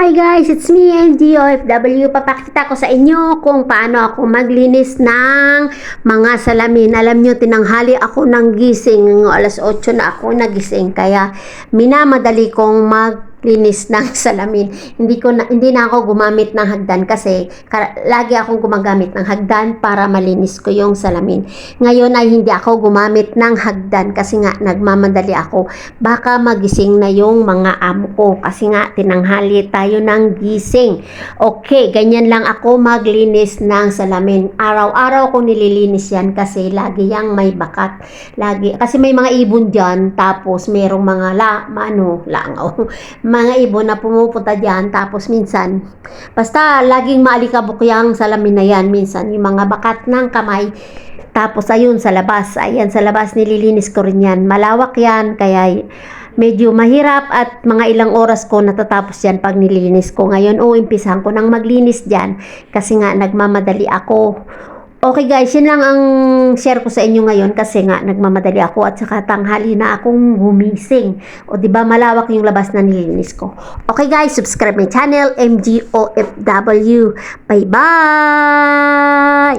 Hi guys, it's me, OFW. Papakita ko sa inyo kung paano ako maglinis ng mga salamin. Alam nyo, tinanghali ako ng gising. Alas 8 na ako nagising. Kaya minamadali kong maglinis ng salamin. Hindi ko na, hindi na ako gumamit ng hagdan kasi ka- lagi akong gumagamit ng hagdan para malinis ko yung salamin. Ngayon ay hindi ako gumamit ng hagdan kasi nga nagmamadali ako. Baka magising na yung mga amo ko kasi nga tinanghali tayo ng gising. Okay, ganyan lang ako maglinis ng salamin. Araw-araw ko nililinis yan kasi lagi yang may bakat. Lagi, kasi may mga ibon dyan tapos merong mga la, ano, langaw. mga ibon na pumupunta dyan tapos minsan basta laging maalikabok yung salamin na yan. Minsan yung mga bakat ng kamay tapos ayun sa labas. Ayan sa labas nililinis ko rin yan. Malawak yan kaya medyo mahirap at mga ilang oras ko natatapos yan pag nililinis ko. Ngayon o impisahan ko nang maglinis dyan kasi nga nagmamadali ako Okay guys, yun lang ang share ko sa inyo ngayon kasi nga nagmamadali ako at saka tanghali na akong gumising. O ba malawak yung labas na nilinis ko. Okay guys, subscribe my channel MGOFW. Bye bye.